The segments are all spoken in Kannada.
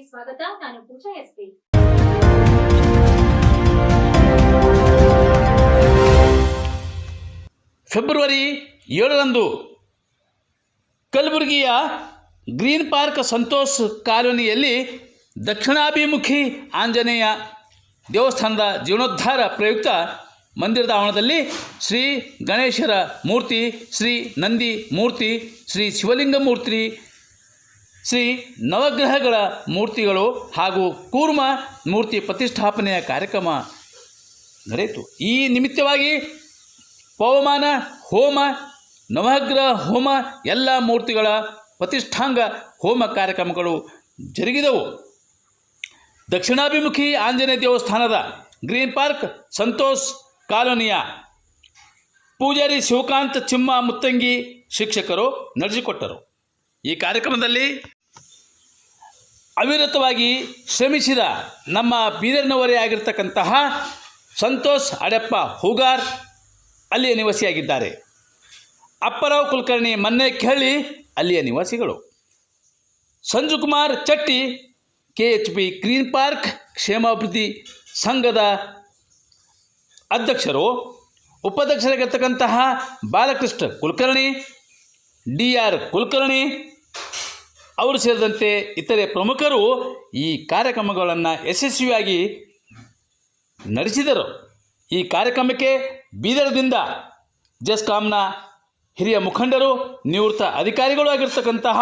ಸ್ವಾಗತ. ನಾನು ಪೂಜಾ ಎಸ್ಪಿ. ಫೆಬ್ರವರಿ ಏಳರಂದು ಕಲಬುರಗಿಯ ಗ್ರೀನ್ ಪಾರ್ಕ್ ಸಂತೋಷ್ ಕಾಲೋನಿಯಲ್ಲಿ ದಕ್ಷಿಣಾಭಿಮುಖಿ ಆಂಜನೇಯ ದೇವಸ್ಥಾನದ ಜೀರ್ಣೋದ್ಧಾರ ಪ್ರಯುಕ್ತ ಮಂದಿರದ ಆವರಣದಲ್ಲಿ ಶ್ರೀ ಗಣೇಶರ ಮೂರ್ತಿ, ಶ್ರೀ ನಂದಿ ಮೂರ್ತಿ, ಶ್ರೀ ಶಿವಲಿಂಗ ಮೂರ್ತಿ ಶ್ರೀ ನವಗ್ರಹಗಳ ಮೂರ್ತಿಗಳು ಹಾಗೂ ಕೂರ್ಮ ಮೂರ್ತಿ ಪ್ರತಿಷ್ಠಾಪನೆಯ ಕಾರ್ಯಕ್ರಮ ನಡೆಯಿತು. ಈ ನಿಮಿತ್ತವಾಗಿ ಪವಮಾನ, ಹೋಮ, ನವಗ್ರಹ, ಹೋಮ ಎಲ್ಲ ಮೂರ್ತಿಗಳ ಪ್ರತಿಷ್ಠಾಂಗ ಹೋಮ ಕಾರ್ಯಕ್ರಮಗಳು ಜರುಗಿದವು. ದಕ್ಷಿಣಾಭಿಮುಖಿ ಆಂಜನೇಯ ದೇವಸ್ಥಾನದ ಗ್ರೀನ್ ಪಾರ್ಕ್, ಸಂತೋಷ್ ಕಾಲೋನಿಯ ಪೂಜಾರಿ ಶಿವಕಾಂತ್ ಚಿಮ್ಮ ಮುತ್ತಂಗಿ ಶಿಕ್ಷಕರು ನಡೆಸಿಕೊಟ್ಟರು. ಈ ಕಾರ್ಯಕ್ರಮದಲ್ಲಿ ಅವಿರತವಾಗಿ ಶ್ರಮಿಸಿದ ನಮ್ಮ ಬೀದರ್ನವರೇ ಆಗಿರ್ತಕ್ಕಂತಹ ಸಂತೋಷ್ ಅಡೆಪ್ಪ ಹೂಗಾರ್ ಅಲ್ಲಿಯ ನಿವಾಸಿಯಾಗಿದ್ದಾರೆ. ಅಪ್ಪರಾವ್ ಕುಲಕರ್ಣಿ ಕೇಳಿ ಅಲ್ಲಿಯ ನಿವಾಸಿಗಳು. Sanjukumar Chatti K H P green park, ಕ್ಷೇಮಾಭಿವೃದ್ಧಿ ಸಂಘದ ಅಧ್ಯಕ್ಷರು, ಉಪಾಧ್ಯಕ್ಷರಾಗಿರ್ತಕ್ಕಂತಹ ಬಾಲಕೃಷ್ಣ ಕುಲಕರ್ಣಿ ಡಿ ಆರ್ ಕುಲಕರ್ಣಿ ಅವರು ಸೇರಿದಂತೆ ಇತರೆ ಪ್ರಮುಖರು ಈ ಕಾರ್ಯಕ್ರಮಗಳನ್ನು ಯಶಸ್ವಿಯಾಗಿ ನಡೆಸಿದರು. ಈ ಕಾರ್ಯಕ್ರಮಕ್ಕೆ ಬೀದರದಿಂದ ಜಸ್ಕಾಮ್ನ ಹಿರಿಯ ಮುಖಂಡರು, ನಿವೃತ್ತ ಅಧಿಕಾರಿಗಳು ಆಗಿರ್ತಕ್ಕಂತಹ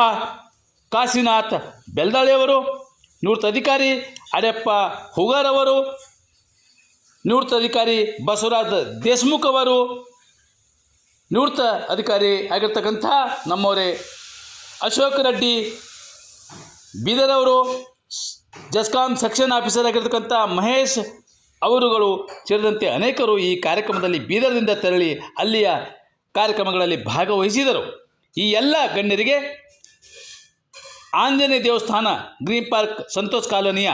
ಕಾಶಿನಾಥ್ ಬೆಲ್ದಾಳಿಯವರು ನಿವೃತ್ತ ಅಧಿಕಾರಿ ಅಡೆಪ್ಪ ಹುಗಾರವರು ನಿವೃತ್ತ ಅಧಿಕಾರಿ ಬಸವರಾಜ್ ದೇಶ್ಮುಖ್ ಅವರು ನಿವೃತ್ತ ಅಧಿಕಾರಿ ಆಗಿರ್ತಕ್ಕಂಥ ನಮ್ಮವರೇ ಅಶೋಕ್ ರೆಡ್ಡಿ, ಬೀದರ್ ಅವರು, ಜಸ್ಕಾಂ ಸೆಕ್ಷನ್ ಆಫೀಸರ್ ಆಗಿರ್ತಕ್ಕಂಥ ಮಹೇಶ್ ಅವರುಗಳು ಸೇರಿದಂತೆ ಅನೇಕರು ಈ ಕಾರ್ಯಕ್ರಮದಲ್ಲಿ ಬೀದರ್ನಿಂದ ತೆರಳಿ ಅಲ್ಲಿಯ ಕಾರ್ಯಕ್ರಮಗಳಲ್ಲಿ ಭಾಗವಹಿಸಿದರು. ಈ ಎಲ್ಲ ಗಣ್ಯರಿಗೆ ಆಂಜನೇಯ ದೇವಸ್ಥಾನ, ಗ್ರೀನ್ ಪಾರ್ಕ್, ಸಂತೋಷ್ ಕಾಲೋನಿಯ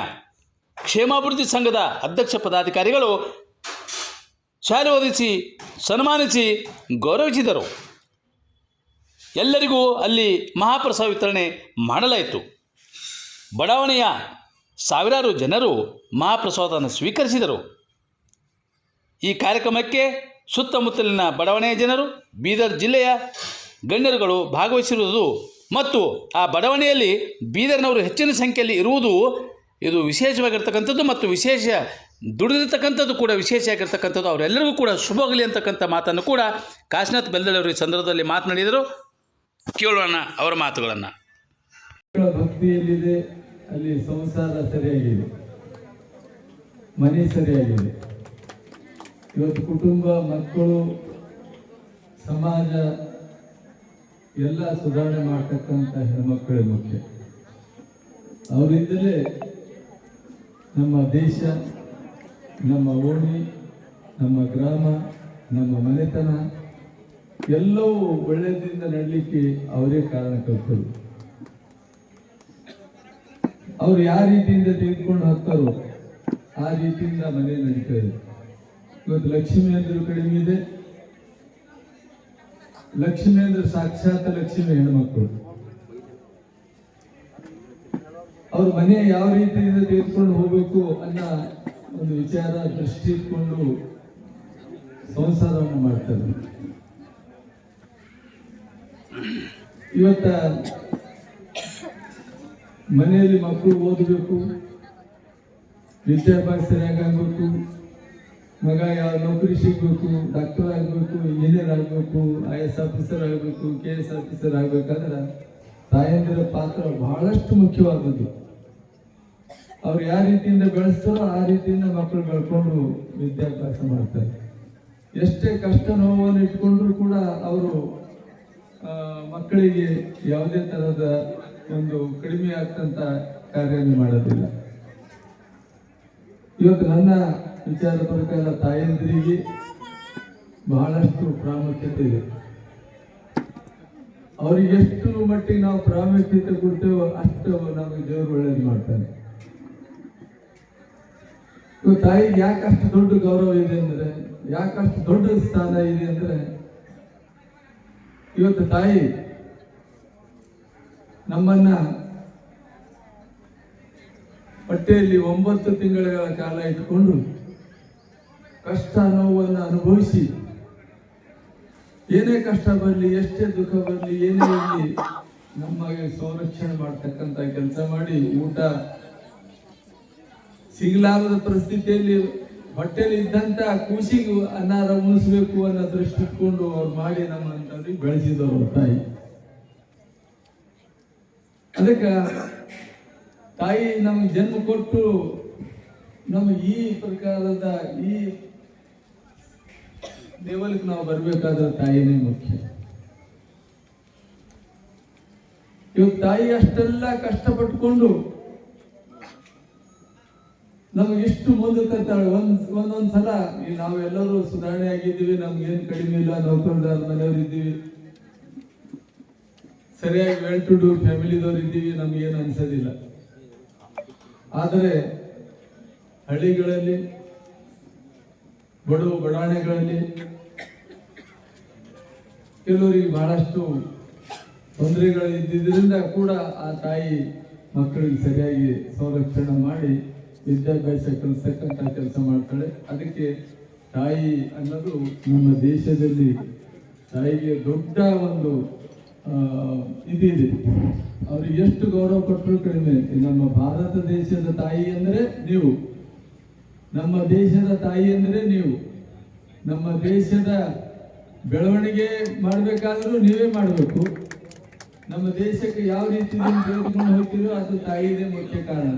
ಕ್ಷೇಮಾಭಿವೃದ್ಧಿ ಸಂಘದ ಅಧ್ಯಕ್ಷ ಪದಾಧಿಕಾರಿಗಳು ಶಾಲೆ ಓದಿಸಿ, ಸನ್ಮಾನಿಸಿ, ಗೌರವಿಸಿದರು. ಎಲ್ಲರಿಗೂ ಅಲ್ಲಿ ಮಹಾಪ್ರಸಾದ ವಿತರಣೆ ಮಾಡಲಾಯಿತು. ಬಡಾವಣೆಯ ಸಾವಿರಾರು ಜನರು ಮಹಾಪ್ರಸಾದವನ್ನು ಸ್ವೀಕರಿಸಿದರು. ಈ ಕಾರ್ಯಕ್ರಮಕ್ಕೆ ಸುತ್ತಮುತ್ತಲಿನ ಬಡಾವಣೆಯ ಜನರು, ಬೀದರ್ ಜಿಲ್ಲೆಯ ಗಣ್ಯರುಗಳು ಭಾಗವಹಿಸಿರುವುದು ಮತ್ತು ಆ ಬಡಾವಣೆಯಲ್ಲಿ ಬೀದರ್ನವರು ಹೆಚ್ಚಿನ ಸಂಖ್ಯೆಯಲ್ಲಿ ಇರುವುದು ಇದು ವಿಶೇಷವಾಗಿರ್ತಕ್ಕಂಥದ್ದು ಮತ್ತು ವಿಶೇಷ ದುಡಿದಿರ್ತಕ್ಕಂಥದ್ದು ಕೂಡ ವಿಶೇಷ ಆಗಿರ್ತಕ್ಕಂಥದ್ದು. ಅವರೆಲ್ಲರಿಗೂ ಕೂಡ ಶುಭವಾಗಲಿ ಅಂತಕ್ಕಂಥ ಮಾತನ್ನು ಕೂಡ ಕಾಶಿನಾಥ್ ಬೆಲ್ದಳವರು ಈ ಸಂದರ್ಭದಲ್ಲಿ ಮಾತನಾಡಿದರು. ಕೇಳೋಣ ಅವರ ಮಾತುಗಳನ್ನು. ಭಕ್ತಿ ಎಲ್ಲಿದೆ ಅಲ್ಲಿ ಸಂಸಾರ ಸರಿಯಾಗಿದೆ. ಮನೆ ಸರಿಯಾಗಿದೆ. ಇವತ್ತು ಕುಟುಂಬ, ಮಕ್ಕಳು, ಸಮಾಜ ಎಲ್ಲ ಸುಧಾರಣೆ ಮಾಡ್ತಕ್ಕಂಥ ಹೆಣ್ಮಕ್ಕಳೇ ಮುಖ್ಯ. ಅವರಿಂದಲೇ ನಮ್ಮ ದೇಶ, ನಮ್ಮ ಓಣಿ ನಮ್ಮ ಗ್ರಾಮ, ನಮ್ಮ ಮನೆತನ ಎಲ್ಲವೂ ಒಳ್ಳೆಯದಿಂದ ನಡಲಿಕ್ಕೆ ಅವರೇ ಕಾರಣಕರ್ತರು. ಅವರು ಯಾವ ರೀತಿಯಿಂದ ತೆಗೆದುಕೊಂಡು ಹೋಗ್ತಾರೋ ಆ ರೀತಿಯಿಂದ ಮನೆ ನಡೀತಾ ಇದೆ. ಇವತ್ತು ಲಕ್ಷ್ಮಿ ಅಂದ್ರು ಕಡಿಮೆ ಇದೆ. ಲಕ್ಷ್ಮಿ ಅಂದ್ರೆ ಸಾಕ್ಷಾತ್ ಲಕ್ಷ್ಮಿ ಹೆಣ್ಮಕ್ಳು. ಅವ್ರ ಮನೆ ಯಾವ ರೀತಿಯಿಂದ ತೆಗೆದುಕೊಂಡು ಹೋಗ್ಬೇಕು ಅನ್ನೋ ಒಂದು ವಿಚಾರ ದೃಷ್ಟಿ ಇಟ್ಕೊಂಡು ಸಂಸಾರವನ್ನು ಮಾಡ್ತಾರೆ. ಇವತ್ತ ಮನೆಯಲ್ಲಿ ಮಕ್ಕಳು ಓದಬೇಕು, ವಿದ್ಯಾಭ್ಯಾಸ ಆಗ್ಬೇಕು, ಮಗ ಯಾವ ನೌಕರಿ ಸಿಗಬೇಕು, ಡಾಕ್ಟರ್ ಆಗಬೇಕು, ಇಂಜಿನಿಯರ್ ಆಗಬೇಕು, ಐ ಎಸ್ ಆಫೀಸರ್ ಆಗಬೇಕು, ಕೆ ಎಸ್ ಆಫೀಸರ್ ಆಗಬೇಕಾದ್ರೆ ತಾಯಂದಿರ ಪಾತ್ರ ಬಹಳಷ್ಟು ಮುಖ್ಯವಾದದ್ದು. ಅವ್ರು ಯಾವ ರೀತಿಯಿಂದ ಬೆಳೆಸ್ತಾರೋ ಆ ರೀತಿಯಿಂದ ಮಕ್ಕಳು ಬೆಳ್ಕೊಂಡು ವಿದ್ಯಾಭ್ಯಾಸ ಮಾಡ್ತಾರೆ. ಎಷ್ಟೇ ಕಷ್ಟ ನೋವನ್ನು ಇಟ್ಕೊಂಡ್ರು ಕೂಡ ಅವರು ಮಕ್ಕಳಿಗೆ ಯಾವುದೇ ತರಹದ ಒಂದು ಕಡಿಮೆ ಆಗ್ತಂತ ಕಾರ್ಯವನ್ನು ಮಾಡೋದಿಲ್ಲ. ಇವತ್ತು ನನ್ನ ವಿಚಾರ ಪ್ರಕಾರ ತಾಯಂದಿರಿಗೆ ಬಹಳಷ್ಟು ಪ್ರಾಮುಖ್ಯತೆ ಇದೆ. ಅವ್ರಿಗೆ ಎಷ್ಟು ಮಟ್ಟಿಗೆ ನಾವು ಪ್ರಾಮುಖ್ಯತೆ ಕೊಡ್ತೇವೋ ಅಷ್ಟು ನಮಗೆ ದೇವರು ಒಳ್ಳೇದು ಮಾಡ್ತಾನೆ ಇವತ್ತು ತಾಯಿಗೆ ಯಾಕಷ್ಟು ದೊಡ್ಡ ಗೌರವ ಇದೆ ಅಂದ್ರೆ, ಯಾಕಷ್ಟು ದೊಡ್ಡ ಸ್ಥಾನ ಇದೆ ಅಂದ್ರೆ, ಇವತ್ತು ತಾಯಿ ನಮ್ಮನ್ನ ಹೊಟ್ಟೆಯಲ್ಲಿ ಒಂಬತ್ತು ತಿಂಗಳ ಕಾಲ ಇಟ್ಕೊಂಡು ಕಷ್ಟ ನೋವನ್ನು ಅನುಭವಿಸಿ, ಏನೇ ಕಷ್ಟ ಬರಲಿ, ಎಷ್ಟೇ ದುಃಖ ಬರಲಿ, ಏನೇ ಇರಲಿ ನಮಗೆ ಸಂರಕ್ಷಣೆ ಮಾಡ್ತಕ್ಕಂಥ ಕೆಲಸ ಮಾಡಿ ಊಟ ಸಿಗಲಾರದ ಪರಿಸ್ಥಿತಿಯಲ್ಲಿ ಹೊಟ್ಟೆಲಿ ಇದ್ದಂತ ಕೂಸಿಗೂ ಅನ್ನಾರ ಉಣಿಸ್ಬೇಕು ಅನ್ನೋ ದೃಷ್ಟಿ ಇಟ್ಕೊಂಡು ಅವ್ರು ಮಾಡಿ ನಮ್ಮಂತವ್ರಿಗೆ ಬೆಳೆಸಿದವರು ತಾಯಿ. ಅದಕ್ಕೆ ತಾಯಿ ನಮ್ಗೆ ಜನ್ಮ ಕೊಟ್ಟು ನಮ್ಮ ಈ ಪ್ರಕಾರದ ಈ ಲೆವೆಲ್ಗೆ ನಾವು ಬರ್ಬೇಕಾದ್ರೆ ತಾಯಿನೇ ಮುಖ್ಯ. ಇವತ್ತು ತಾಯಿ ಅಷ್ಟೆಲ್ಲ ಕಷ್ಟಪಟ್ಕೊಂಡು ನಮ್ಗೆ ಎಷ್ಟು ಮುಂದೆ ತರ್ತಾಳೆ ಒಂದ್ ಒಂದೊಂದ್ ಸಲ ನಾವೆಲ್ಲರೂ ಸುಧಾರಣೆ ಆಗಿದ್ದೀವಿ ನಮ್ಗೇನ್ ಕಡಿಮೆ ಇಲ್ಲ, ನೌಕರದಾರ ಮನೆಯವ್ರು ಇದ್ದೀವಿ. ಸರಿಯಾಗಿ ವೆಲ್ ಟು ಡೂ ಫ್ಯಾಮಿಲಿದವ್ರು ಇದ್ದೀವಿ ನಮ್ಗೇನು ಅನ್ಸೋದಿಲ್ಲ. ಆದರೆ, ಹಳ್ಳಿಗಳಲ್ಲಿ, ಬಡವ ಬಡಾಣೆಗಳಲ್ಲಿ, ಕೆಲವರಿಗೆ ಬಹಳಷ್ಟು ತೊಂದರೆಗಳು ಇದ್ದಿದ್ದರಿಂದ ಕೂಡ ಆ ತಾಯಿ ಮಕ್ಕಳಿಗೆ ಸರಿಯಾಗಿ ಸಂರಕ್ಷಣೆ ಮಾಡಿ ವಿದ್ಯಾಭ್ಯಾಸ ಕಲಿಸ್ತಕ್ಕಂಥ ಕೆಲಸ ಮಾಡ್ತಾಳೆ. ಅದಕ್ಕೆ ತಾಯಿ ಅನ್ನೋದು ನಮ್ಮ ದೇಶದಲ್ಲಿ ತಾಯಿಗೆ ದೊಡ್ಡ ಒಂದು ಇದಿದೆ ಅವ್ರಿಗೆ ಎಷ್ಟು ಗೌರವ ಕೊಟ್ಟರು ಕಡಿಮೆ. ನಮ್ಮ ಭಾರತ ದೇಶದ ತಾಯಿ ಅಂದರೆ ನೀವು. ನಮ್ಮ ದೇಶದ ತಾಯಿ ಅಂದರೆ ನೀವು. ನಮ್ಮ ದೇಶದ ಬೆಳವಣಿಗೆ ಮಾಡಬೇಕಾದರೂ ನೀವೇ ಮಾಡಬೇಕು. ನಮ್ಮ ದೇಶಕ್ಕೆ ಯಾವ ರೀತಿ ತೆಗೆದುಕೊಂಡು ಹೋಗ್ತೀರೋ ಅದು ತಾಯಿದೇ ಮುಖ್ಯ ಕಾರಣ.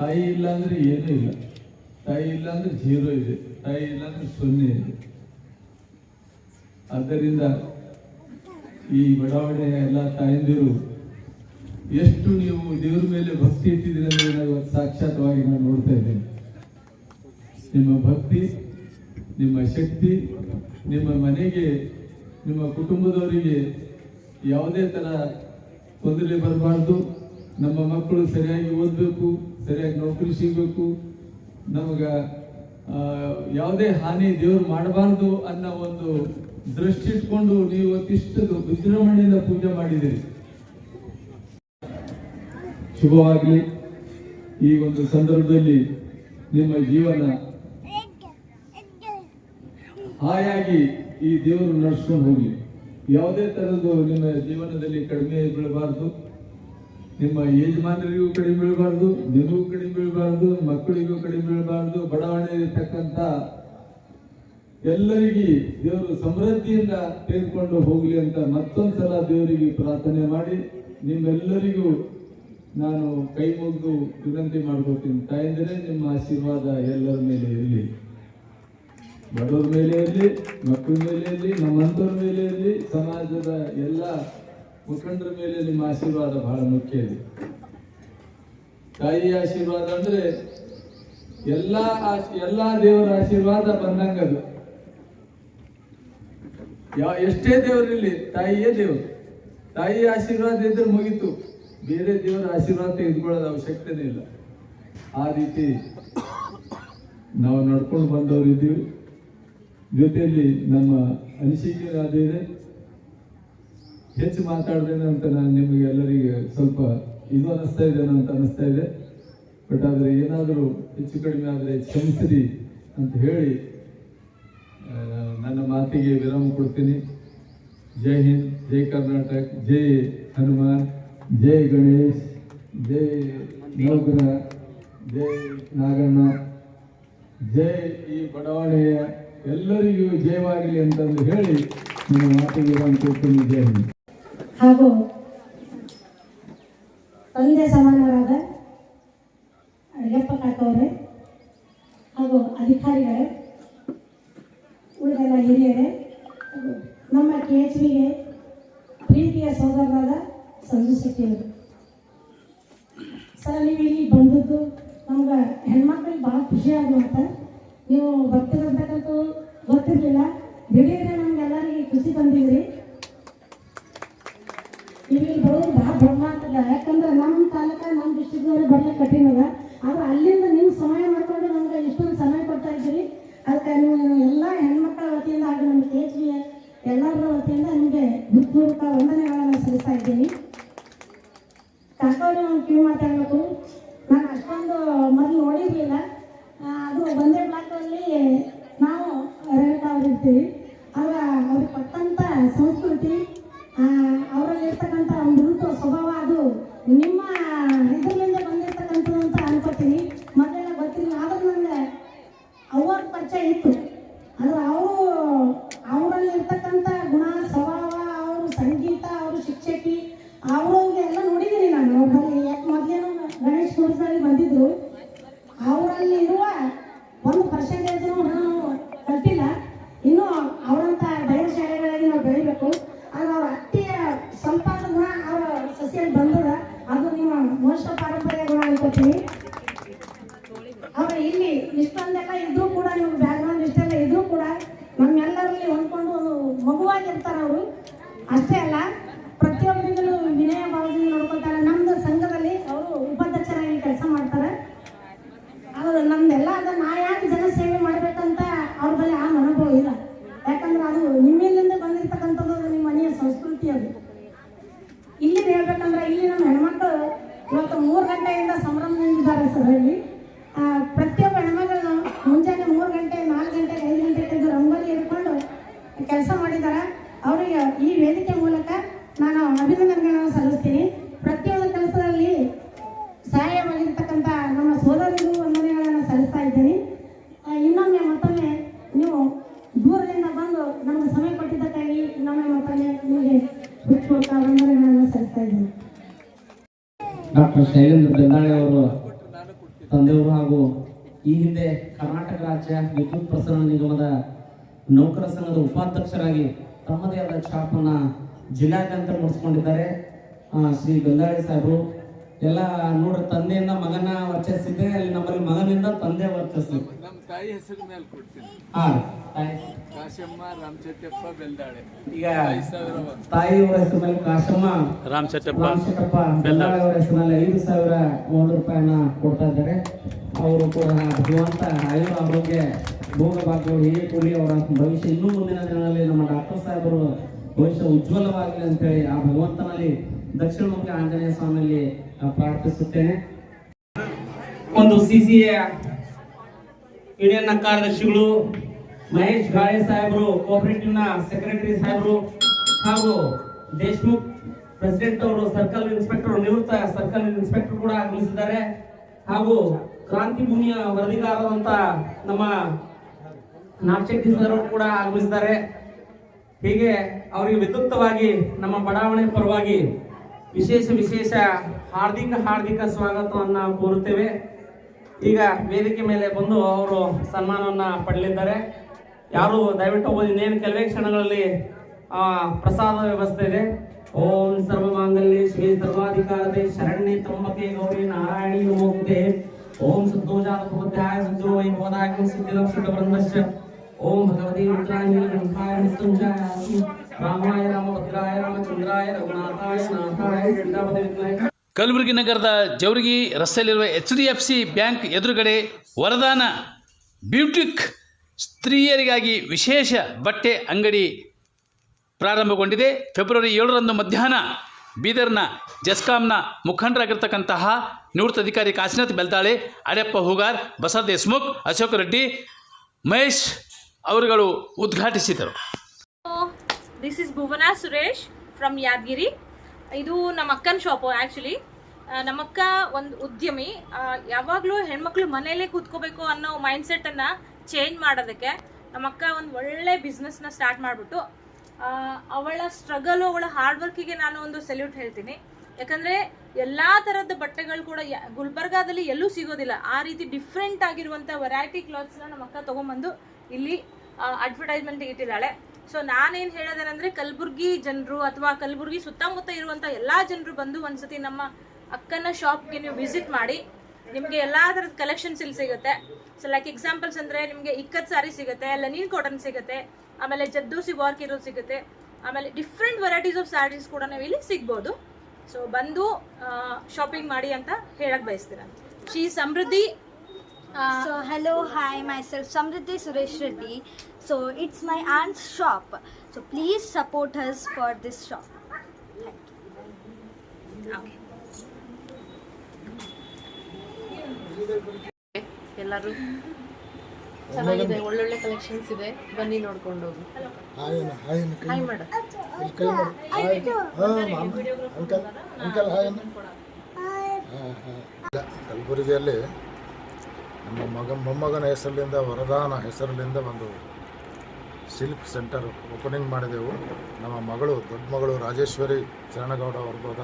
ತಾಯಿ ಇಲ್ಲ ಏನೂ ಇಲ್ಲ. ತಾಯಿ ಇಲ್ಲ ಅಂದ್ರೆ ಜೀರೋ ಇದೆ. ತಾಯಿ ಇಲ್ಲ ಅಂದ್ರೆ ಸೊನ್ನೆ ಇದೆ. ಆದ್ದರಿಂದ ಈ ಬಡಾವಣೆಯ ಎಲ್ಲ ತಾಯಂದಿರು, ಎಷ್ಟು ನೀವು ದೇವ್ರ ಮೇಲೆ ಭಕ್ತಿ ಇಟ್ಟಿದ್ದೀರಿ ಅಂದ್ರೆ ನಾವು ಸಾಕ್ಷಾತ್ವಾಗಿ ನಾನು ನೋಡ್ತಾ ಇದ್ದೇನೆ. ನಿಮ್ಮ ಭಕ್ತಿ, ನಿಮ್ಮ ಶಕ್ತಿ, ನಿಮ್ಮ ಮನೆಗೆ, ನಿಮ್ಮ ಕುಟುಂಬದವರಿಗೆ ಯಾವುದೇ ತರ ತೊಂದರೆ ಬರಬಾರ್ದು. ನಮ್ಮ ಮಕ್ಕಳು ಸರಿಯಾಗಿ ಓದಬೇಕು. ಸರಿಯಾಗಿ ನೌಕರಿ ಸಿಗಬೇಕು. ನಮಗ ಯಾವುದೇ ಹಾನಿ ದೇವರು ಮಾಡಬಾರ್ದು ಅನ್ನೋ ಒಂದು ದೃಷ್ಟಿ ಇಟ್ಕೊಂಡು ನೀವು ಇವತ್ತಿಷ್ಟು ವಿಜೃಂಭಣೆಯಿಂದ ಪೂಜೆ ಮಾಡಿದ್ದೀರಿ. ಶುಭವಾಗಲಿ. ಈ ಒಂದು ಸಂದರ್ಭದಲ್ಲಿ ನಿಮ್ಮ ಜೀವನ ಹಾಯಾಗಿ ಈ ದೇವರು ನಡೆಸ್ಕೊಂಡು ಹೋಗಿ ಯಾವುದೇ ತರದ್ದು ನಿಮ್ಮ ಜೀವನದಲ್ಲಿ ಕಡಿಮೆ ಬೀಳಬಾರ್ದು. ನಿಮ್ಮ ಯಜಮಾನರಿಗೂ ಕಡಿಮೆ ಬೀಳಬಾರ್ದು, ನಿಮಗೂ ಕಡಿಮೆ ಬೀಳಬಾರ್ದು, ಮಕ್ಕಳಿಗೂ ಕಡಿಮೆ ಬೀಳಬಾರ್ದು ಬಡಾವಣೆ ಇರತಕ್ಕಂತ ಎಲ್ಲರಿಗೆ ದೇವರು ಸಮೃದ್ಧಿಯಿಂದ ತೆಗೆದುಕೊಂಡು ಹೋಗಲಿ ಅಂತ ಮತ್ತೊಂದ್ಸಲ ದೇವರಿಗೆ ಪ್ರಾರ್ಥನೆ ಮಾಡಿ. ನಿಮ್ಮೆಲ್ಲರಿಗೂ ನಾನು ಕೈ ಮುಗಿದು ವಿನಂತಿ ಮಾಡ್ಕೊಳ್ತೀನಿ. ತಾಯಂದರೆ, ನಿಮ್ಮ ಆಶೀರ್ವಾದ ಎಲ್ಲರ ಮೇಲೆ ಇರಲಿ. ಬಡವರ ಮೇಲೆ ಇರಲಿ, ಮಕ್ಕಳ ಮೇಲೆ ಇರಲಿ, ನಮ್ಮಂಥವ್ರ ಮೇಲೆ ಇರಲಿ, ಸಮಾಜದ ಎಲ್ಲ ಮುಖಂಡರ ಮೇಲೆ ನಿಮ್ಮ ಆಶೀರ್ವಾದ ಬಹಳ ಮುಖ್ಯ ಇದೆ. ತಾಯಿ ಆಶೀರ್ವಾದ ಅಂದ್ರೆ ಎಲ್ಲಾ ಎಲ್ಲಾ ದೇವರ ಆಶೀರ್ವಾದ ಬಂದಂಗದು ಯಾವ ಎಷ್ಟೇ ದೇವರಿರಲಿ ತಾಯಿಯೇ ದೇವರು. ತಾಯಿ ಆಶೀರ್ವಾದ ಇದ್ರೆ ಮುಗೀತು. ಬೇರೆ ದೇವರ ಆಶೀರ್ವಾದ ತೆಗೆದುಕೊಳ್ಳೋದು ಅವಶ್ಯಕತೆನೇ ಇಲ್ಲ. ಆ ರೀತಿ ನಾವು ನಡ್ಕೊಂಡು ಬಂದವರು ಇದ್ದೀವಿ. ಜೊತೆಯಲ್ಲಿ ನಮ್ಮ ಅನಿಸಿಕೆ ಅದೇ ಹೆಚ್ಚು ಮಾತಾಡ್ದೇನೆ ಅಂತ ನಾನು ನಿಮಗೆ ಎಲ್ಲರಿಗೆ ಸ್ವಲ್ಪ ಇದು ಅನಿಸ್ತಾ ಇದೆ ಅಂತ ಅನಿಸ್ತಾ ಇದೆ. ಬಟ್ ಆದರೆ ಏನಾದರೂ ಹೆಚ್ಚು ಕಡಿಮೆ ಆದರೆ ಕ್ಷಮಿಸಿರಿ ಅಂತ ಹೇಳಿ ನನ್ನ ಮಾತಿಗೆ ವಿರಾಮ ಕೊಡ್ತೀನಿ. ಜೈ ಹಿಂದ್, ಜೈ ಕರ್ನಾಟಕ, ಜೈ ಹನುಮಾನ್, ಜೈ ಗಣೇಶ್, ಜೈ ನೌಕರ ಜೈ ನಾಗಣ್ಣ, ಜೈ ಈ ಬಡಾವಣೆಯ ಎಲ್ಲರಿಗೂ ಜಯವಾಗಲಿ ಅಂತಂದು ಹೇಳಿ ನನ್ನ ಮಾತಿಗೆ ವಿರಾಮ ಕೊಡ್ತೀನಿ. ಜೈ ಹಿಂದ್. ಹಾಗೂ ತಂದೆ ಸಮಾನರಾದ ಅಡಿಗೆಪ್ಪ ಕಾಕವರೇ ಹಾಗೂ ಅಧಿಕಾರಿಗಳೇ, ಉಳಿದೆಲ್ಲ ಹಿರಿಯರೇ ನಮ್ಮ ಕೆ ಎಚ್ ಬಿಗೆ ಪ್ರೀತಿಯ ಸಹೋದರರಾದ ಸಂಜು ಶೆಟ್ಟಿಯವರು. ಸರ್, ನೀವು ಇಲ್ಲಿ ಬಂದದ್ದು ನಮ್ಗೆ ಹೆಣ್ಮಕ್ಳಿಗೆ ಭಾಳ ಖುಷಿ ಆಗುವಂತ ನೀವು ಬರ್ತಿರತಕ್ಕಂಥ ಗೊತ್ತಿರಲಿಲ್ಲ. ದಿಢೀರ್ನೆ ನಮ್ಗೆಲ್ಲರಿಗೆ ಖುಷಿ ಬಂದಿದ್ರಿ ಇಲ್ಲಿ ಬರೋದು ಭಾಳ ಅಂತ ಯಾಕಂದ್ರೆ ನಮ್ಮ ತಾಲೂಕ, ನಮ್ಮ ಡಿಸ್ಟ್ರಿಕ್ಟ್ನವ್ರೆ ಬರ್ಲಿಕ್ಕೆ ಕಠಿಣ ಅದ ಆದ್ರೆ ಅಲ್ಲಿಂದ ನೀವು ಸಮಯ ಮಾಡ್ಕೊಂಡು ನಮ್ಗೆ ಇಷ್ಟೊಂದು ಸಮಯ ಕೊಡ್ತಾ ಇದ್ದೀರಿ. ಅದಕ್ಕೆ ನೀವು ಎಲ್ಲ ಹೆಣ್ಮಕ್ಳ ವತಿಯಿಂದ ಹಾಗೂ ನಮ್ಮ ಕೆ ಬಿ ಎಲ್ಲರ ವತಿಯಿಂದ ನಿಮಗೆ ಹೃತ್ಪೂರ್ವಕ ವಂದನೆಗಳನ್ನು ಸಲ್ಲಿಸ್ತಾ ಇದ್ದೀನಿ. ಕಾಕೋರಿ ಒಂದು ಕ್ಯೂ ಮಾತಾಡಬೇಕು ನಾನು ಅಷ್ಟೊಂದು ಮೊದಲು ನೋಡಿರಲಿಲ್ಲ. ಅದು ಒಂದೇ ಬ್ಲಾಕಲ್ಲಿ ನಾವು ರೇಟ್ ಅವ್ರು ಇರ್ತೀವಿ ಆಗ ಅವ್ರಿಗೆ ಕೊಟ್ಟಂಥ ಸಂಸ್ಕೃತಿ ಆ, ಅವರಲ್ಲಿರ್ತಕ್ಕಂಥ ಮೃದು ಸ್ವಭಾವ ಅದು ನಿಮ್ಮ ಇದರಿಂದ ಬಂದಿರ್ತಕ್ಕಂಥದ್ದು ಅಂತ ಅನ್ಕೋತೀನಿ ಮೊದಲೆಲ್ಲ ಗೊತ್ತಿಲ್ಲ ಆದ್ರೂ ನನಗೆ ಅವ್ರ ಪರಿಚಯ ಇತ್ತು ಆದ್ರೆ ಅವರು ಅವರಲ್ಲಿ ಇರ್ತಕ್ಕಂಥ ಗುಣ ಸ್ವಭಾವ ಅವರು ಸಂಗೀತ ಅವರು ಶಿಕ್ಷಕಿ ಅವ್ರಿಗೆ ಎಲ್ಲ ನೋಡಿದ್ದೀನಿ ನಾನು ಅವ್ರಲ್ಲಿ ಯಾಕೆ ಮೊದಲೇನು ಗಣೇಶ್ ಕೋರ್ಸ್ನಲ್ಲಿ ಬಂದಿದ್ರು ಅವರಲ್ಲಿ ಇರುವ ಒಂದು ಪರ್ಸೆಂಟೇಜ್ ನಾವು ಕಲ್ತಿಲ್ಲ ಇನ್ನೂ ಅವರಂತ ಧೈರ್ಯಶಾಲಿಗಳಾಗಿ ನಾವು ಬೆಳಿಬೇಕು ಆದ್ರೆ ಅವ್ರ ಅತ್ತಿಯ ಸ್ವಲ್ಪ ಆದ್ರೂ ಗುಣ ಅವರ ಸಸ್ಯಲ್ಲಿ ಬಂದದ ಅದು ನಿಮ್ಮ ವಂಶ ಪಾರಂಪರ್ಯ ಗುಣ ಅವ್ರ ಇಲ್ಲಿ ಇಷ್ಟೊಂದೆಲ್ಲ ಇದ್ರೂ ಕೂಡ ನಿಮ್ಗೆ ಬ್ಯಾಕ್ಗ್ರೌಂಡ್ ಇಷ್ಟೆಲ್ಲ ಇದ್ರೂ ಕೂಡ ನಮ್ಮೆಲ್ಲರಲ್ಲಿ ಹೊಂದ್ಕೊಂಡು ಒಂದು ಮಗುವಾಗಿರ್ತಾರೆ ಅವರು ಅಷ್ಟೇ ಅಲ್ಲ ಪ್ರತಿಯೊಬ್ಬರಿಗೂ ವಿನಯ ಭಾವದಿಂದ ನೋಡ್ಕೊತಾರೆ ನಮ್ದು ಸಂಘದಲ್ಲಿ ಅವರು ಉಪಾಧ್ಯಕ್ಷರಾಗಿ ಕೆಲಸ ಮಾಡ್ತಾರೆ ಅವರು ನಮ್ದೆಲ್ಲ ಅದ ನಾ ಯಾಕೆ ಜನ ಸೇವೆ ಮಾಡ್ಬೇಕಂತ ಅವ್ರ ಬಳಿ ಆ ಅನುಭವ ಇಲ್ಲ ಯಾಕಂದ್ರೆ ಅದು ನಿಮ್ಮಿಂದ ಬಂದಿರ್ತಕ್ಕಂಥದ್ದು ಅದು ನಿಮ್ಮ ಮನೆಯ ಸಂಸ್ಕೃತಿ ಅದು ಇಲ್ಲಿ ಹೇಳ್ಬೇಕಂದ್ರೆ ಇಲ್ಲಿ ನಮ್ಮ ಹೆಣ್ಮಕ್ಳು ಇವತ್ತು ಮೂರು ಗಂಟೆಯಿಂದ ಸಂಭ್ರಮದಿಂದಿದ್ದಾರೆ ಸರ್ ಇಲ್ಲಿ ಆ, ಪ್ರತಿಯೊಬ್ಬ ಹೆಣ್ಮಗಳು ಮುಂಜಾನೆ ಮೂರು ಗಂಟೆ ನಾಲ್ಕು ಗಂಟೆ ಐದು ಗಂಟೆ ತೆಗೆದು ರಂಗೋಲಿ ಹಿಡ್ಕೊಂಡು ಕೆಲಸ ಮಾಡಿದ್ದಾರೆ ಅವರಿಗೆ ಈ ವೇದಿಕೆ ಮೂಲಕ ನಾನು ಅಭಿನಂದನೆಗಳನ್ನು ಸಲ್ಲಿಸ್ತೀನಿ ಪ್ರತಿಯೊಂದು ಕೆಲಸದಲ್ಲಿ ಸಹಾಯವಾಗಿರ್ತಕ್ಕಂಥ ನಮ್ಮ ಸೋದರಿಗೂ ವಂದನೆಗಳನ್ನು ಸಲ್ಲಿಸ್ತಾ ಇದ್ದೀನಿ ಆ, ಇನ್ನೊಮ್ಮೆ ಮತ್ತೊಮ್ಮೆ ನೀವು ದೂರದಿಂದ ಬಂದು ನಮಗೆ ಸಮಯ ಕೊಟ್ಟಿದ್ದಕ್ಕಾಗಿ ಇನ್ನೊಮ್ಮೆ ಮತ್ತೊಮ್ಮೆ ನಿಮಗೆ ಹೃತ್ಪೂರ್ವಕ ವಂದನೆಗಳನ್ನು ಸಲ್ಲಿಸ್ತಾ ಇದ್ದೀನಿ ಡಾಕ್ಟರ್ ಶೈಲೇಂದ್ರ ಬೆಂದಾಳೆ ಅವರು ತಂದೆಯವರು ಹಾಗೂ ಈ ಹಿಂದೆ ಕರ್ನಾಟಕ ರಾಜ್ಯ ವಿದ್ಯುತ್ ಪ್ರಸರಣ ನಿಗಮದ ನೌಕರ ಸಂಘದ ಉಪಾಧ್ಯಕ್ಷರಾಗಿ ತಮ್ಮದೇ ಆದ ಛಾಪನ್ನ ಜಿಲ್ಲಾದ್ಯಂತ ಮೂಡಿಸ್ಕೊಂಡಿದ್ದಾರೆ. ಆ, ಶ್ರೀ ಗಂಗಾಳಿ ಸಾಹೇಬರು. ಎಲ್ಲ ನೋಡ್ರಿ ತಂದೆಯಿಂದ ಮಗನ ವರ್ಚಸ್ಸಿದ್ರೆ ಅಲ್ಲಿ ನಮ್ಮಲ್ಲಿ ಮಗನಿಂದ ತಂದೆ ವರ್ಚಸ್ಸು. ನಮ್ಮ ತಾಯಿ ಹೆಸರು ಮೇಲೆ ಕೊಡ್ತೀನಿ. ಹಾ ತಾಯಿ. ಕಾಶಮ್ಮ ರಾಮಚಟ್ಯಪ್ಪ ಬೆಲ್ದಾಳೆ. ಈಗ ತಾಯಿ ಸಾವಿರ ಒಂದು ಹೆಸರು ಮೇಲೆ ಕಾಶಮ್ಮ ರಾಮಚಟ್ಟಪ್ಪ ಅವರ ಹೆಸರಿನಲ್ಲಿ ಐದು ಸಾವಿರ ಒಂದು ರೂಪಾಯಿನ ಕೊಡ್ತಾ ಇದ್ದಾರೆ. ಅವರು ಕೂಡ ಭಗವಂತ ಆಯುರ ಆರೋಗ್ಯ ಭೋಗ ಹೇಗೆ ಕೂಲಿ ಅವರ ಭವಿಷ್ಯ ಇನ್ನೂ ಮುಂದಿನ ದಿನಗಳಲ್ಲಿ ನಮ್ಮ ಡಾಕ್ಟರ್ ಸಾಹೇಬರು ಭವಿಷ್ಯ ಉಜ್ವಲವಾಗಲಿ ಅಂತೇಳಿ ಆ ಭಗವಂತನಲ್ಲಿ ದಕ್ಷಿಣ ಮುಖ್ಯ ಆಂಜನೇಯ ಸ್ವಾಮಿಯಲ್ಲಿ ಪ್ರಾರ್ಥಿಸುತ್ತೇನೆ. ಒಂದು ಸಿಸಿಎ ಇಂಡಿಯನ್ ಕಾರ್ಯದರ್ಶಿಗಳು, ಮಹೇಶ್ ಗಾಳೆ ಸಾಹೇಬರು ನ ಸೆಕ್ರೆಟರಿ ಸಾಹೇಬರು ಹಾಗೂ ದೇಶ್ಮುಖ್ ಪ್ರೆಸಿಡೆಂಟ್ ಅವರು ಸರ್ಕಲ್ ಇನ್ಸ್ಪೆಕ್ಟರ್ ನಿವೃತ್ತ ಸರ್ಕಲ್ ಇನ್ಸ್ಪೆಕ್ಟರ್ ಕೂಡ ಆಗಮಿಸಿದ್ದಾರೆ. ಹಾಗೂ ಕ್ರಾಂತಿ ಭೂಮಿಯ ವರದಿಗಾರರಂತ ನಮ್ಮ ಸರ್ ಕೂಡ ಆಗಮಿಸಿದ್ದಾರೆ ಹೀಗೆ ಅವರಿಗೆ ವಿದ್ಯುಕ್ತವಾಗಿ ನಮ್ಮ ಬಡಾವಣೆ ಪರವಾಗಿ ವಿಶೇಷ ವಿಶೇಷ ಹಾರ್ದಿಕ ಹಾರ್ದಿಕ ಸ್ವಾಗತವನ್ನು ಕೋರುತ್ತೇವೆ. ಈಗ ವೇದಿಕೆ ಮೇಲೆ ಬಂದು ಅವರು ಸನ್ಮಾನವನ್ನು ಪಡೆಯಲಿದ್ದಾರೆ. ಯಾರು ದಯವಿಟ್ಟು ಹೋಗಿ ಇನ್ನೇನು ಕೆಲವೇ ಕ್ಷಣಗಳಲ್ಲಿ ಪ್ರಸಾದ ವ್ಯವಸ್ಥೆ ಇದೆ. ಓಂ ಸರ್ವ ಮಾಂಗಲ್ಯ ಶ್ರೀ ಸರ್ವಾಧಿಕಾರತೆ ಶರಣ್ಯ ತ್ರಂಬಕೆ ಗೌರಿ ನಾರಾಯಣಿ ಓಂ ಪ್ರಬುದ್ಧಾಯ ಸಜ್ಜೋ ವೈ ಭವದಾಗ್ನಿ ಸಿದ್ಧಿರಂ ರುದ್ರಾಯ ರುದ್ರಾಯ ಮೃತ್ಯುಂಜಯ ರಾಮಾಯ ರಾಮಭದ್ರಾಯ ರಾಮಚಂದ್ರಾಯ ರಘುನಾಥಾಯ ನಾಥಾಯ ವಿದ್ಮಹೇ ಕಲಬುರಗಿ ನಗರದ ಜವರಿಗಿ ರಸ್ತೆಯಲ್ಲಿರುವ H D F C bank ಎದುರುಗಡೆ ವರದಾನ ಬ್ಯೂಟಿಕ್ ಸ್ತ್ರೀಯರಿಗಾಗಿ ವಿಶೇಷ ಬಟ್ಟೆ ಅಂಗಡಿ ಪ್ರಾರಂಭಗೊಂಡಿದೆ. ಫೆಬ್ರವರಿ ಏಳರಂದು ಮಧ್ಯಾಹ್ನ ಬೀದರ್ನ ಜಸ್ಕಾಂನ ಮುಖಂಡರಾಗಿರ್ತಕ್ಕಂತಹ ನಿವೃತ್ತ ಅಧಿಕಾರಿ ಕಾಶಿನಾಥ್ ಬೆಲ್ತಾಳೆ ಅಡೆಪ್ಪ ಹೂಗಾರ್, ಬಸವ ದೇಶ್ಮುಖ್, ಅಶೋಕ ರೆಡ್ಡಿ, ಮಹೇಶ್ ಅವರುಗಳು ಉದ್ಘಾಟಿಸಿದರು. This is Bhuvana Suresh from Yadagiri. ಇದು ನಮ್ಮ ಅಕ್ಕನ ಶಾಪು ಆ್ಯಕ್ಚುಲಿ ನಮ್ಮಕ್ಕ ಒಂದು ಉದ್ಯಮಿ. ಯಾವಾಗಲೂ ಹೆಣ್ಮಕ್ಳು ಮನೆಯಲ್ಲೇ ಕೂತ್ಕೋಬೇಕು ಅನ್ನೋ ಮೈಂಡ್ಸೆಟ್ಟನ್ನು ಚೇಂಜ್ ಮಾಡೋದಕ್ಕೆ ನಮ್ಮಕ್ಕ ಒಂದು ಒಳ್ಳೆ ಬಿಸ್ನೆಸ್ನ ಸ್ಟಾರ್ಟ್ ಮಾಡಿಬಿಟ್ಟು ಅವಳ ಸ್ಟ್ರಗಲು ಅವಳ ಹಾರ್ಡ್ ವರ್ಕಿಗೆ ನಾನು ಒಂದು ಸೆಲ್ಯೂಟ್ ಹೇಳ್ತೀನಿ. ಯಾಕಂದರೆ ಎಲ್ಲ ಥರದ ಬಟ್ಟೆಗಳು ಕೂಡ ಗುಲ್ಬರ್ಗಾದಲ್ಲಿ ಎಲ್ಲೂ ಸಿಗೋದಿಲ್ಲ. ಆ ರೀತಿ ಡಿಫ್ರೆಂಟ್ ಆಗಿರುವಂಥ ವೆರೈಟಿ ಕ್ಲಾತ್ಸ್ನ ನಮ್ಮ ಅಕ್ಕ ತೊಗೊಂಬಂದು ಇಲ್ಲಿ ಅಡ್ವರ್ಟೈಸ್ಮೆಂಟ್ ಇಟ್ಟಿದ್ದಾಳೆ. ಸೊ ನಾನೇನು ಹೇಳೋದೇನೆಂದರೆ, ಕಲಬುರ್ಗಿ ಜನರು ಅಥವಾ ಕಲಬುರ್ಗಿ ಸುತ್ತಮುತ್ತ ಇರುವಂಥ ಎಲ್ಲ ಜನರು ಬಂದು ಒಂದ್ಸತಿ ನಮ್ಮ ಅಕ್ಕನ ಶಾಪ್ಗೆ ನೀವು ವಿಸಿಟ್ ಮಾಡಿ. ನಿಮಗೆ ಎಲ್ಲ ಥರದ ಕಲೆಕ್ಷನ್ಸ್ ಇಲ್ಲಿ ಸಿಗುತ್ತೆ. ಸೊ ಲೈಕ್ ಎಕ್ಸಾಂಪಲ್ಸ್ ಅಂದರೆ ನಿಮಗೆ ಇಕ್ಕತ್ ಸಾರಿ ಸಿಗುತ್ತೆ ಲನೀನ್ ಕಾಟನ್ ಸಿಗುತ್ತೆ, ಆಮೇಲೆ ಜದ್ದೂಸಿ ವರ್ಕ್ ಇರೋದು ಸಿಗುತ್ತೆ. ಆಮೇಲೆ ಡಿಫ್ರೆಂಟ್ ವೆರೈಟೀಸ್ ಆಫ್ ಸ್ಯಾರೀಸ್ ಕೂಡ ನಾವು ಇಲ್ಲಿ ಸಿಗ್ಬೋದು. ಸೊ ಬಂದು ಶಾಪಿಂಗ್ ಮಾಡಿ ಅಂತ ಹೇಳಕ್ಕೆ ಬಯಸ್ತೀರ. Shri Samriddhi So hello, hi, myself Samriddhi Suresh Reddy. So it's my aunt's shop. So please support us for this shop. Thank you. Okay ಎಲ್ಲರೂ ಚೆನ್ನಾಗಿದೆ ಒಳ್ಳೊಳ್ಳೆ ಕಲೆಕ್ಷನ್ಸ್ ಇದೆ ಬನ್ನಿ ನೋಡ್ಕೊಂಡು ಹೋಗಿ ಹಾಯ್ ಮಾಡ ಕಲಬುರಗಿಯಲ್ಲಿ ನಮ್ಮ ಮಗ ಮೊಮ್ಮಗನ ಹೆಸರಿನಿಂದ ವರದಾನ ಹೆಸರಿನಿಂದ ಒಂದು ಸಿಲ್ಕ್ ಸೆಂಟರ್ ಓಪನಿಂಗ್ ಮಾಡಿದೆವು. ನಮ್ಮ ಮಗಳು ದೊಡ್ಡ ಮಗಳು ರಾಜೇಶ್ವರಿ ಚರಣಗೌಡ ಅವ್ರಬೋದ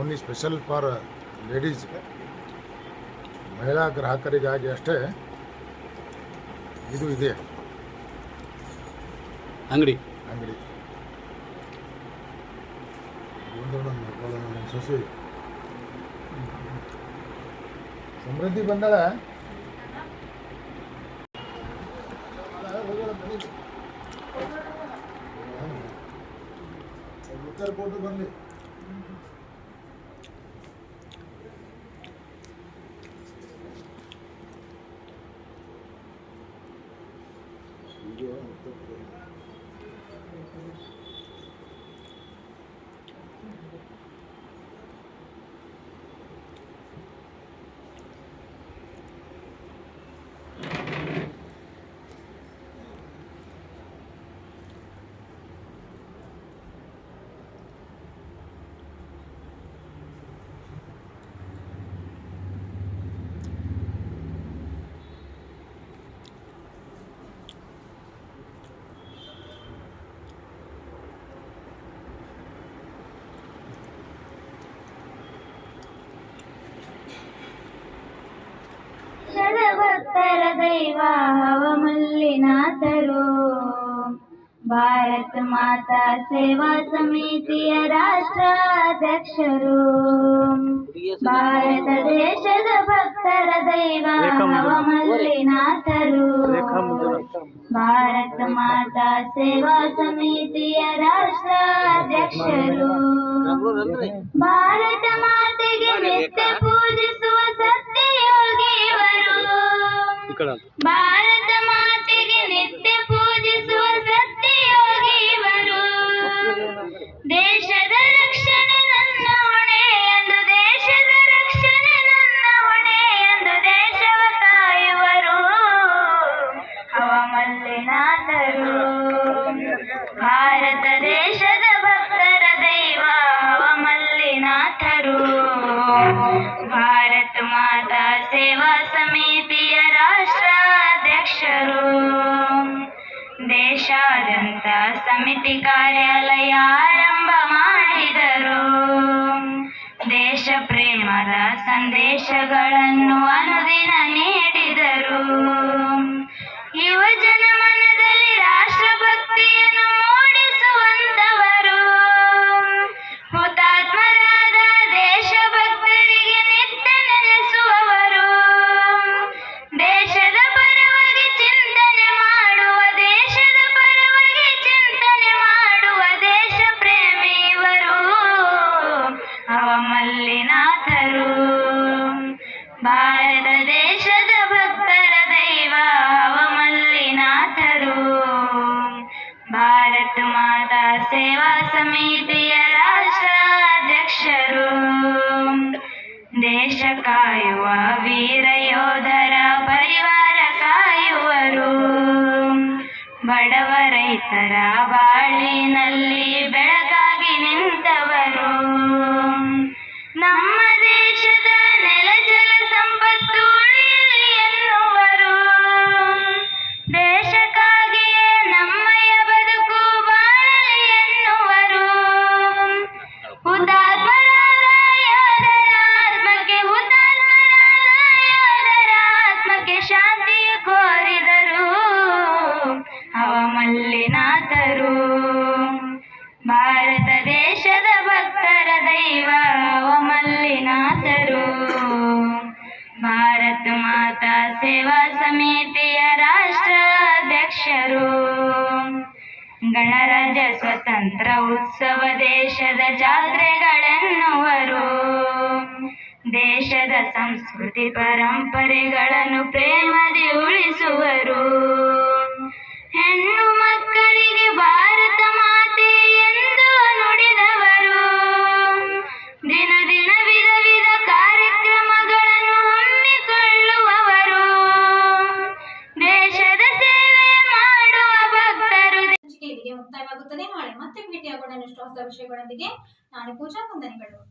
ಓನ್ಲಿ ಸ್ಪೆಷಲ್ ಫಾರ್ ಲೇಡೀಸ್. ಮಹಿಳಾ ಗ್ರಾಹಕರಿಗಾಗಿ ಅಷ್ಟೇ ಇದು ಇದೆ. ಅಂಗಡಿ. ಅಂಗಡಿ. ಒಂದು ನಮ್ಮ ಸೊಸೆ ಸಮೃದ್ಧಿ ಬಂದಳ? ಉತ್ತರ ಬೋಟು ಬರಲಿ ಭಕ್ತರ ದೈವ ಮಲ್ಲಿನಾಥರು ಭಾರತ ಮಾತಾ ಸೇವಾ ಸಮಿತಿಯ ರಾಷ್ಟ್ರಾಧ್ಯಕ್ಷರು. ಭಾರತ ದೇಶದ ಭಕ್ತರ ದೈವ ಮಲ್ಲಿನಾಥರು ಭಾರತ ಮಾತಾ ಸೇವಾ ಸಮಿತಿಯ ರಾಷ್ಟ್ರಾಧ್ಯಕ್ಷರು. ಭಾರತ ಮಾತೆಗೆ ನಿತ್ಯ ಪೂಜಿಸುವ ಸತ್ಯಯೋಗಿಯವರು ಭಾರತ ಸಮಿತಿ ಕಾರ್ಯಾಲಯ ಆರಂಭ ಮಾಡಿದರು. ದೇಶ ಪ್ರೇಮದ ಸಂದೇಶಗಳನ್ನು ಅನುದಿನ ಸ್ವತಂತ್ರ ಉತ್ಸವ ದೇಶದ ಜಾತ್ರೆಗಳೆನ್ನುವರು. ದೇಶದ ಸಂಸ್ಕೃತಿ ಪರಂಪರೆಗಳನ್ನು ಪ್ರೇಮದಿ ಉಳಿಸುವರು. ಹೆಣ್ಣು ವಿಷಯಗಳೊಂದಿಗೆ ನಾಳೆ ಪೂಜಾ ವಂದನೆಗಳು.